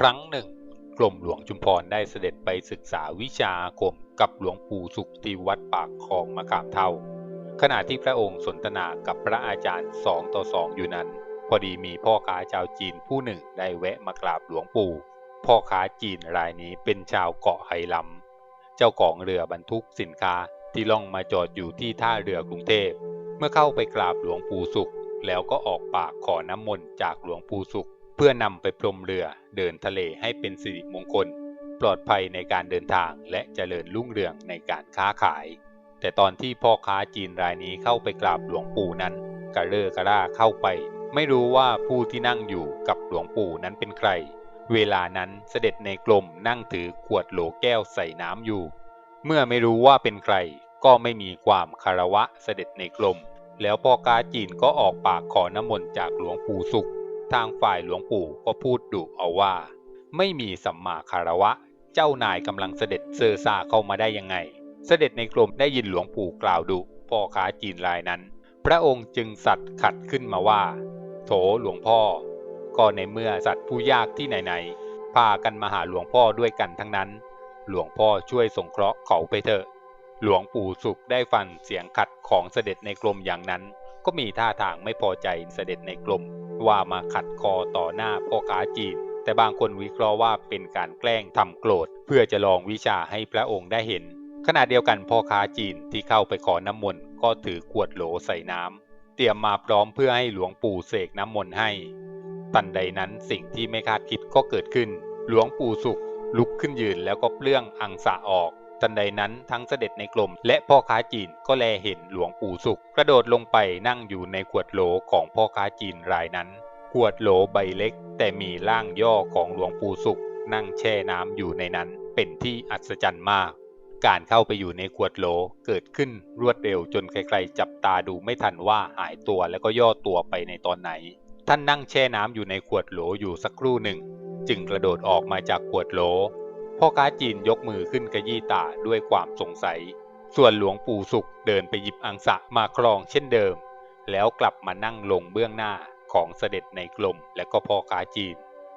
ครั้งหนึ่ง กรมหลวงชุมพรได้เสด็จไปศึกษาวิชาอาคมกับหลวงปู่สุขที่วัดปากคลองมะขามเท่า ขณะที่พระองค์สนทนากับพระอาจารย์สองต่อสองอยู่นั้น พอดีมีพ่อค้าชาวจีนผู้หนึ่งได้แวะมากราบหลวงปู่ พ่อค้าจีนรายนี้เป็นชาวเกาะไหหลำเจ้าของเรือบรรทุกสินค้าที่ล่องมาจอดอยู่ที่ท่าเรือกรุงเทพ เมื่อเข้าไปกราบหลวงปู่สุข แล้วก็ออกปากขอน้ำมนต์จากหลวงปู่สุข เพื่อนำไปพรมเรือเดินทะเลให้เป็นสิริมงคล ปลอดภัยในการเดินทางและเจริญรุ่งเรืองในการค้าขาย แต่ตอนที่พ่อค้าจีนรายนี้เข้าไปกราบหลวงปู่นั้นกระเร่อกระร่าเข้าไป ไม่รู้ว่าผู้ที่นั่งอยู่กับหลวงปู่นั้นเป็นใคร เวลานั้นเสด็จในกลมนั่งถือขวดโหลแก้วใส่น้ำอยู่ เมื่อไม่รู้ว่าเป็นใครก็ไม่มีความคารวะเสด็จในกลม แล้วพ่อค้าจีนก็ออกปากขอน้ำมนต์จากหลวงปู่สุข ทางฝ่ายหลวงปู่ก็พูดดุเอาว่า ไม่มีสัมมาคารวะ เจ้านายกำลังเสด็จเซอร์ซาเข้ามาได้ยังไง เสด็จในกรมได้ยินหลวงปู่กล่าวดุพ่อค้าจีนรายนั้น พระองค์จึงสัตว์ขัดขึ้นมาว่า โถหลวงพ่อ ก็ในเมื่อสัตว์ผู้ยากที่ไหนๆพากันมาหาหลวงพ่อด้วยกันทั้งนั้น หลวงพ่อช่วยสงเคราะห์เขาไปเถอะหลวงปู่สุขได้ฟังเสียงขัดของเสด็จในกรมอย่างนั้น ก็มีท่าทางไม่พอใจเสด็จในกรม ว่ามาขัดคอต่อหน้าพ่อค้าจีน แต่บางคนวิเคราะห์ว่าเป็นการแกล้งทำโกรธ เพื่อจะลองวิชาให้พระองค์ได้เห็น ขณะเดียวกันพ่อค้าจีนที่เข้าไปขอน้ำมนต์ก็ถือขวดโหลใส่น้ำเตรียมมาพร้อมเพื่อให้หลวงปู่เสกน้ำมนต์ให้ตันใดนั้นสิ่งที่ไม่คาดคิดก็เกิดขึ้น หลวงปู่สุขลุกขึ้นยืนแล้วก็เปลื้องอังสะออก ทันใดนั้นทั้งเสด็จในกลมและพ่อค้าจีนก็แลเห็นหลวงปู่สุข กระโดดลงไปนั่งอยู่ในขวดโหลของพ่อค้าจีนรายนั้น ขวดโหลใบเล็ก แต่มีร่างย่อของหลวงปู่สุข นั่งแช่น้ำอยู่ในนั้น เป็นที่อัศจรรย์มาก การเข้าไปอยู่ในขวดโหลเกิดขึ้นรวดเร็วจนใครๆจับตาดูไม่ทันว่าหายตัวแล้วก็ย่อตัวไปในตอนไหน ท่านนั่งแช่น้ำอยู่ในขวดโหลอยู่สักครู่หนึ่ง จึงกระโดดออกมาจากขวดโหล พ่อค้าจีนยกมือขึ้นกระยี่ตาด้วยความสงสัย ส่วนหลวงปู่สุขเดินไปหยิบอังสะมาครองเช่นเดิม แล้วกลับมานั่งลงเบื้องหน้าของเสด็จในกลมและก็พ่อค้าจีน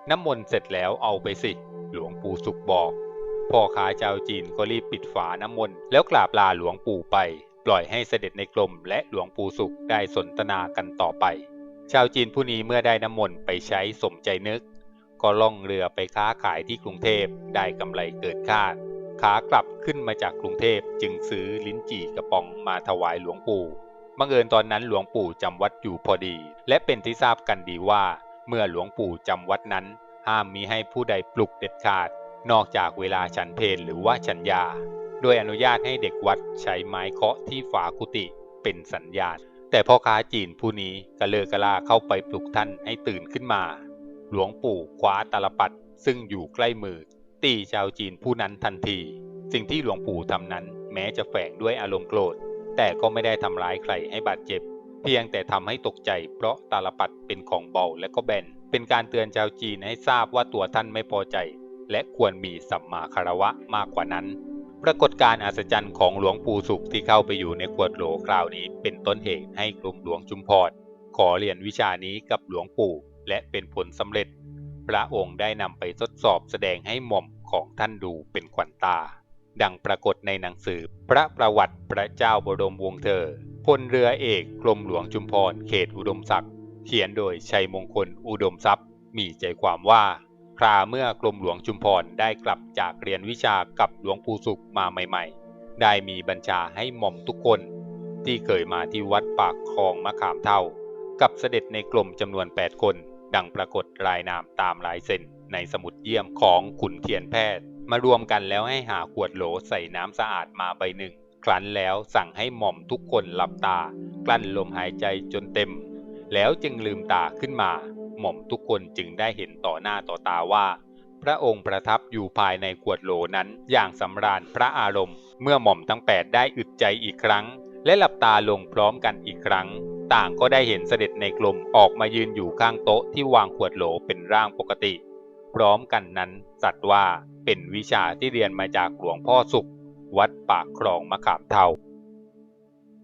น้ำมนต์เสร็จแล้วเอาไปสิ หลวงปู่สุขบอกพ่อค้าชาวจีนก็รีบปิดฝาน้ำมนต์แล้วกราบลาหลวงปู่ไป ปล่อยให้เสด็จในกลมและหลวงปู่สุขได้สนทนากันต่อไป ชาวจีนผู้นี้เมื่อได้น้ำมนต์ไปใช้สมใจนึก ก็ล่องเรือไปค้าขายที่กรุงเทพได้กำไรเกินคาด ขากลับขึ้นมาจากกรุงเทพจึงซื้อลิ้นจี่กระป๋องมาถวายหลวงปู่บังเอิญตอนนั้นหลวงปู่จำวัดอยู่พอดี และเป็นที่ทราบกันดีว่า เมื่อหลวงปู่จำวัดนั้น ห้ามมีให้ผู้ใดปลุกเด็ดขาด นอกจากเวลาฉันเพลหรือว่าฉันยา โดยอนุญาตให้เด็กวัดใช้ไม้เคาะที่ฝากุฏิเป็นสัญญาณ แต่พ่อค้าจีนผู้นี้กระเลอกระลาเข้าไปปลุกท่านให้ตื่นขึ้นมา หลวงปู่คว้าตาลปัดซึ่งอยู่ใกล้มือ ตีชาวจีนผู้นั้นทันที สิ่งที่หลวงปู่ทำนั้นแม้จะแฝงด้วยอารมณ์โกรธ แต่ก็ไม่ได้ทำร้ายใครให้บาดเจ็บ เพียงแต่ทำให้ตกใจ เพราะตาลปัดเป็นของเบาและก็แบน เป็นการเตือนชาวจีนให้ทราบว่าตัวท่านไม่พอใจ และควรมีสัมมาคารวะมากกว่านั้น ปรากฏการณ์อัศจรรย์ของหลวงปู่สุขที่เข้าไปอยู่ในขวดโหลคราวนี้ เป็นต้นเหตุให้กลุ่มหลวงชุมพรขอเรียนวิชานี้กับหลวงปู่ และเป็นผลสำเร็จ พระองค์ได้นำไปทดสอบแสดงให้หม่อมของท่านดูเป็นขวัญตา ดังปรากฏในหนังสือพระประวัติพระเจ้าบรมวงศ์เธอพลเรือเอกกรมหลวงชุมพรเขตอุดมศักดิ์เขียนโดยชัยมงคลอุดมทรัพย์ มีใจความว่าคราเมื่อกรมหลวงชุมพรได้กลับจากเรียนวิชากับหลวงปู่สุขมาใหม่ ๆ ได้มีบัญชาให้หม่อมทุกคน ที่เคยมาที่วัดปากคลองมะขามเท่า กับเสด็จในกรมจำนวน 8 คน ดังปรากฏรายนามตามลายเซ็นในสมุดเยี่ยมของขุนเทียนแพทย์ มารวมกันแล้วให้หาขวดโหลใส่น้ำสะอาดมาใบหนึ่ง ครั้นแล้วสั่งให้หม่อมทุกคนหลับตา กลั้นลมหายใจจนเต็ม แล้วจึงลืมตาขึ้นมา หม่อมทุกคนจึงได้เห็นต่อหน้าต่อตาว่า พระองค์ประทับอยู่ภายในขวดโหลนั้นอย่างสำราญพระอารมณ์ เมื่อหม่อมทั้งแปดได้อึดใจอีกครั้ง และหลับตาลงพร้อมกันอีกครั้ง ต่างก็ได้เห็นเสด็จในกลมออกมายืนอยู่ข้างโต๊ะที่วางขวดโหลเป็นร่างปกติ พร้อมกันนั้นสัตว์ว่าเป็นวิชาที่เรียนมาจากหลวงพ่อสุข วัดปากคลองมะขามเทา